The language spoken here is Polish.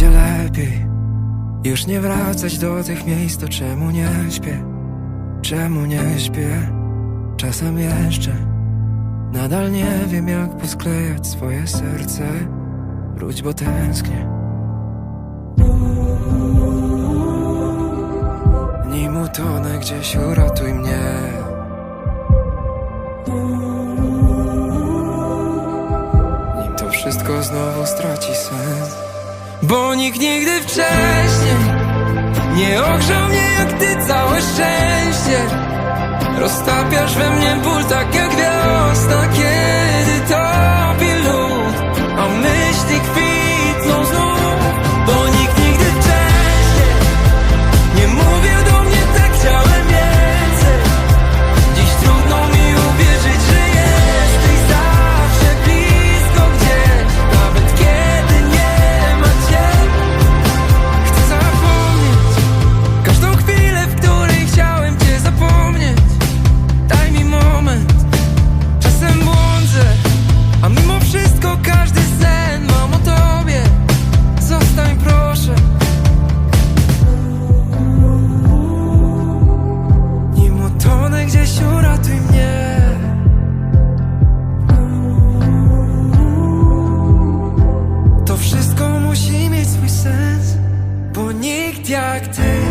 będzie lepiej. Już nie wracać do tych miejsc, to czemu nie śpię? Czemu nie śpię? Czasem jeszcze. Nadal nie wiem jak posklejać swoje serce. Wróć, bo tęsknię. Nim utonę gdzieś, uratuj mnie. Nim to wszystko znowu straci sens Bo nikt nigdy wcześniej Nie ogrzał mnie jak ty całe szczęście. Roztapiasz we mnie ból tak jak wiosna Kiedy як ти.